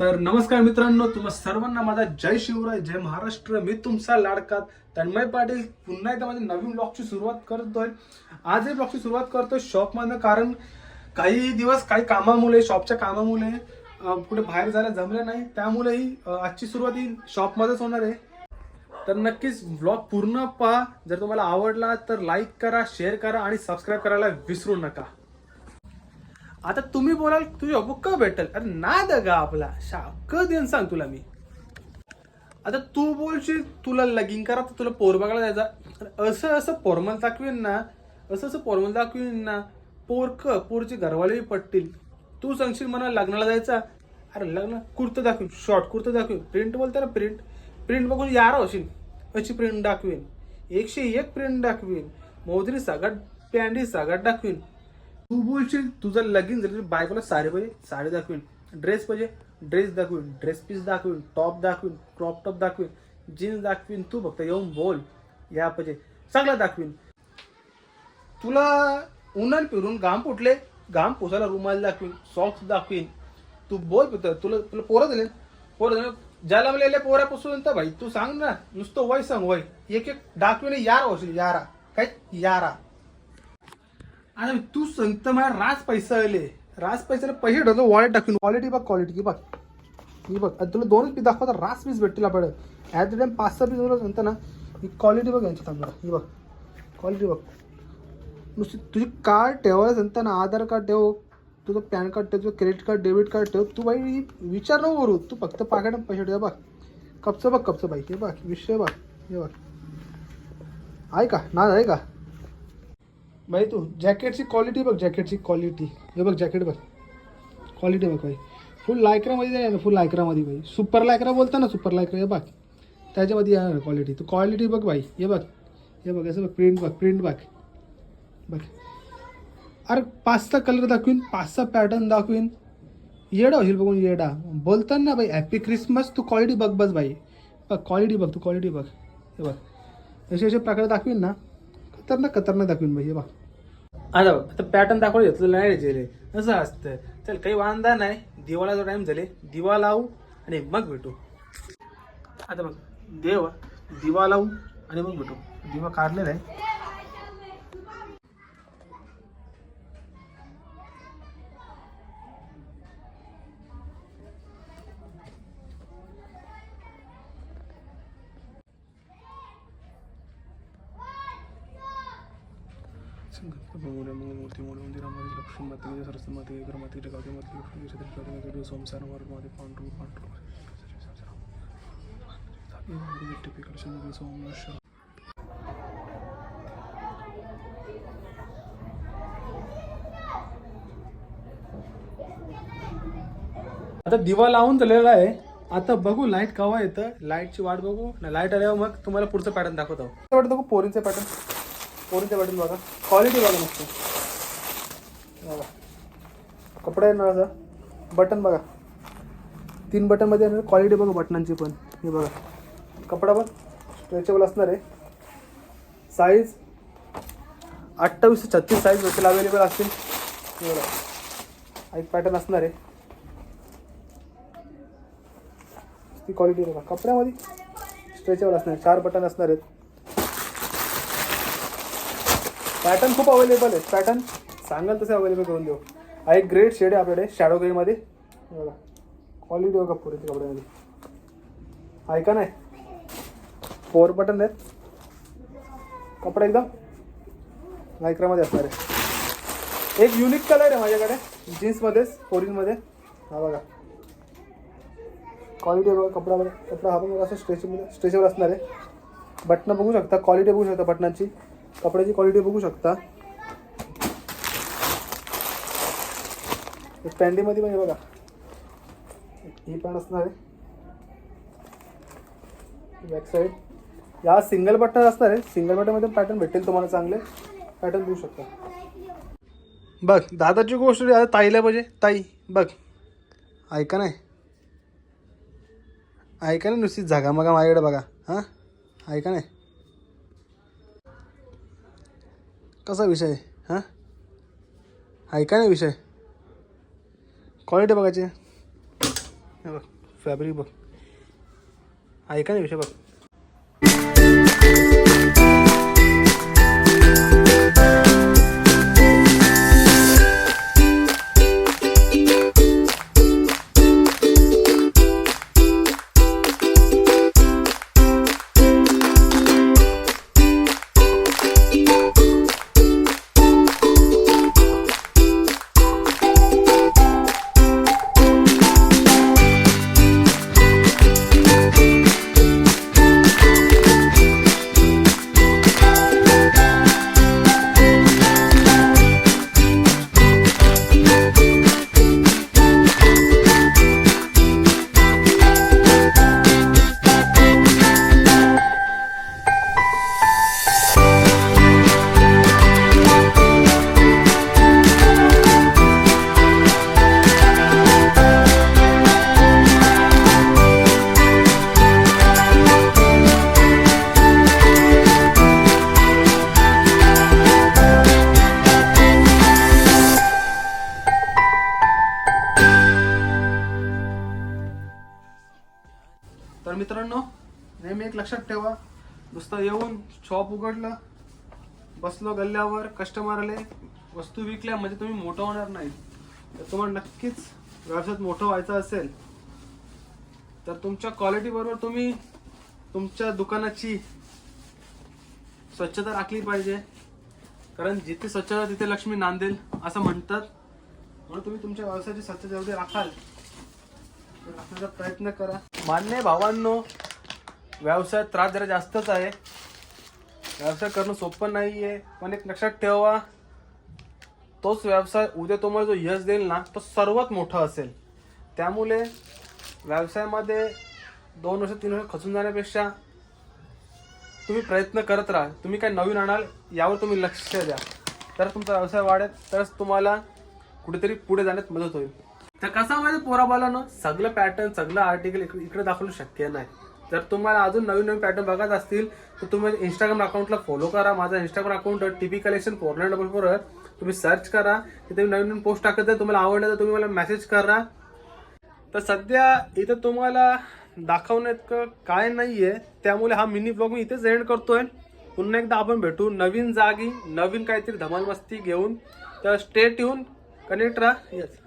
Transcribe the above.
तर नमस्कार मित्रांनो तुम्हा सर्वांना माझा जय शिवराय जय महाराष्ट्र. मी तुमचा लाडकात तन्मय पाटील. पुन्हा एकदा माझ्या नवीन ब्लॉगची सुरुवात करतोय. आज हे ब्लॉगची सुरुवात करतोय शॉपमधनं कारण काही दिवस काही कामामुळे शॉपच्या कामामुळे कुठे बाहेर जायला जमलं नाही. त्यामुळेही आजची सुरुवात ही शॉपमध्येच होणार आहे. तर नक्कीच ब्लॉग पूर्ण पहा. जर तुम्हाला आवडला तर लाईक करा शेअर करा आणि सबस्क्राईब करायला विसरू नका. आता तुम्ही बोलाल तुझ्या बुक का भेटल? अरे ना द गा आपला. शा क देन सांग तुला मी. आता तू बोलशील तुला लगीन करा तर तुला पोर बघायला जायचा. असं असं पोरमल दाखवीन ना. असं असं पोरमल दाखवीन ना. पोरक पोरचे पोरची घरवाले पटतील. तू सांगशील मला लग्नाला जायचा? अरे लग्न कुर्तं दाखवीन शॉर्ट कुर्तं दाखवीन. प्रिंट बोलता ना प्रिंट प्रिंट बघून यार होशील. अशी प्रिंट दाखवीन. एकशे एक प्रिंट दाखवीन. मोदरी सगळ्यात पॅन्डी सगळ्यात दाखवीन. तू बोलशील तुझं लगीन झालं बायकोला साडी पाहिजे साडी दाखवीन ड्रेस पाहिजे ड्रेस दाखवीन ड्रेस पीस दाखवीन टॉप दाखवीन क्रॉप टॉप दाखवीन जीन्स दाखवीन तू फक्त येऊन बोल या पाहिजे चांगला दाखवीन. तुला उन्हाळ फिरून घाम फुटले घाम पोसायला रुमाल दाखवीन सॉक्स दाखवीन. तू बोल पितर तुला तुला पोरं दिले पोरं दिले ज्याला मला पोरापासून तर भाई तू सांग ना नुसतं वय सांग वय. एक एक दाखवीन यार होशील यारा. काय? यारा. आणि तू सांगतं मला राज पैसा आले राज पैशाला पैसे ठेवतो वॉलेट टाकून. क्वालिटी बघ क्वालिटी की बघ. ही बघ आता तुला दोनच पीस दाखवता रास पीस भेटतील आपल्याला. ॲट द टाइम पाच सहा पीस तुला सांगता ना ही क्वालिटी बघ यांची थांबा ही बघ. क्वालिटी बघ. नुसती तुझी कार्ड ठेवायला सांगता ना आधार कार्ड ठेव तुझं पॅन कार्ड ठेव तुझं क्रेडिट कार्ड डेबिट कार्ड ठेव. तू बाई विचार नको करू. तू फक्त पाकिट पैसे ठेव बघ. कपचं बघ कपचं बाई. हे बघ विषय बघ. हे बघ. आहे का ना आहे का बाई तू जॅकेटची क्वालिटी बघ जॅकेटची क्वालिटी हे बघ जॅकेट बघ. क्वालिटी बघ भाई. फुल लायक्रामध्ये आहे ना फुल लायक्रामध्ये भाई. सुपर लायक्रा बोलता ना सुपर लायक्रा हे बघ. त्याच्यामध्ये येणार क्वालिटी तू क्वालिटी बघ भाई. हे बघ. हे बघ असं बघ प्रिंट बघ प्रिंट बघ. बघ. अरे पाच सहा कलर दाखवीन पाच सहा पॅटर्न दाखवीन. येडा होईल बघून येडा. बोलताना भाई हॅपी क्रिसमस तू क्वालिटी बघ बस भाई. बघ क्वालिटी बघ तू क्वालिटी बघ. हे बघ. असे असे प्रकारे दाखवीन ना. खतरनाक खतरनाक दाखवीन भाई हे बघ. आता बघ आता पॅटर्न दाखवलं घेतलं नाही रे असं असतं. चल काही वांदा नाही. दिवाळाचा टाइम झाले. दिवा लावू आणि मग भेटू. आता बघ देव दिवा लावू आणि मग भेटू. दिवा काढलेला आहे. संगमनेर मंगलमूर्ती मंदिरामध्ये लक्ष्मी माते सरस्वती माते गणमाते जगाते माते लक्ष्मी सरस्वती माते सोमसार मार्गमध्ये पांडू पांडू टिपिकल सोमश आता दिवा लावून झालेला आहे. आता बघू लाइट केव्हा येतं. लाईटची वाट बघू. ना लाइट आल्यावर मग तुम्हाला पुढचं पॅटर्न दाखवतो. वाटतं बघू पोरींचं पॅटर्न पोरींचं बटन बघा. क्वालिटी बघा मस्त. बघा. कपडा आहे ना बटन बघा. तीन बटनमध्ये येणार. क्वालिटी बघा बटनांची पण. हे बघा. कपडा पण स्ट्रेचेबल असणार आहे. साईज अठ्ठावीस ते छत्तीस साईज भेटेल अवेलेबल असतील. हे बघा. एक पॅटर्न असणार आहे. ती क्वालिटी बघा. कपड्यामध्ये स्ट्रेचेबल असणार चार बटन असणार आहेत. पॅटर्न खूप अवेलेबल आहे पॅटर्न सांगाल तसे अवेलेबल करून देऊ. हा एक ग्रेट शेड आहे आपल्याकडे शॅडो ग्रेमध्ये बघा. क्वालिटी बघा पुरेच्या कपड्यामध्ये. ऐका नाही फोर बटन आहेत. कपडे एकदम लायक्रामध्ये असणार आहे. एक युनिक कलर आहे माझ्याकडे. जीन्समध्येच फोरिनमध्ये हा बघा. क्वालिटी बघा कपडा बघा कपडा हा पण बघा असं स्ट्रेचेबल स्ट्रेचेबल असणार आहे. बटणं बघू शकता. क्वालिटी बघू शकता बटनाची कपड्याची क्वालिटी बघू शकता. पॅन्टीमध्ये पण बघा. ही पण असणार आहे. बॅक साईड या सिंगल बटन असणार आहे. सिंगल बटनमध्ये पॅटर्न भेटेल तुम्हाला चांगले. पॅटर्न बघू शकता. बघ दादाची गोष्ट आता ताईला पाहिजे. ताई बघ. ऐका नाही. ऐका ना नुसती जागा मगा माझ्याकडे बघा. हां? ऐका नाही. कसा विषय हां? ऐका नाही विषय. क्वालिटी बघायची हे बघ फॅब्रिक बघ. ऐका ना विषय बघ. एक लक्षात ठेवा. नुसतं येऊन शॉप उघडलं बसलो गल्ल्यावर कस्टमर आले वस्तू विकल्या म्हणजे तुम्ही मोठं होणार नाही. तर तुम्हाला नक्कीच व्यवसायात मोठं व्हायचं असेल तर तुमच्या क्वालिटी बरोबर तुम्ही तुमच्या दुकानाची स्वच्छता राखली पाहिजे. कारण जिथे स्वच्छता तिथे लक्ष्मी नांदेल असं म्हणतात. म्हणून तुम्ही तुमच्या व्यवसायाची स्वच्छता एवढी राखाल. तर राखण्याचा प्रयत्न करा. मान्य भावांनो व्यवसायात त्रास जरा जास्तच आहे. व्यवसाय करणं सोपं नाही आहे पण एक लक्षात ठेवा तोच व्यवसाय उद्या तुम्हाला जो यश देईल ना तो सर्वात मोठा असेल. त्यामुळे व्यवसायामध्ये दोन वर्ष तीन वर्ष खचून जाण्यापेक्षा तुम्ही प्रयत्न करत राहा. तुम्ही काय नवीन आणाल यावर तुम्ही लक्ष द्या. तर तुमचा व्यवसाय वाढेल तरच तुम्हाला कुठेतरी पुढे जाण्यात मदत होईल. तर कसं माहिती पोराबालानं? सगळं पॅटर्न सगळं आर्टिकल इकडे इकडे दाखवणं शक्य नाही. जर तुम्हाला अजून नवीन नवीन पॅटर्न बघत असतील तर तुम्ही इंस्टाग्राम अकाउंटला फॉलो करा. माझा Instagram account T P collection four nine double four तुम्ही सर्च करा. तिथे नवीन नवीन पोस्ट टाकत आहे. तुम्हाला आवडलं तर तुम्ही मला मेसेज करा. तर सध्या इथं तुम्हाला दाखवण्यात काय नाही आहे त्यामुळे हा मिनी ब्लॉग मी इथेच एंड करतोय. पुन्हा एकदा आपण भेटू. नवीन जागी नवीन काहीतरी धमाल मस्ती घेऊन. तर स्टेट येऊन कनेक्ट राहा. येस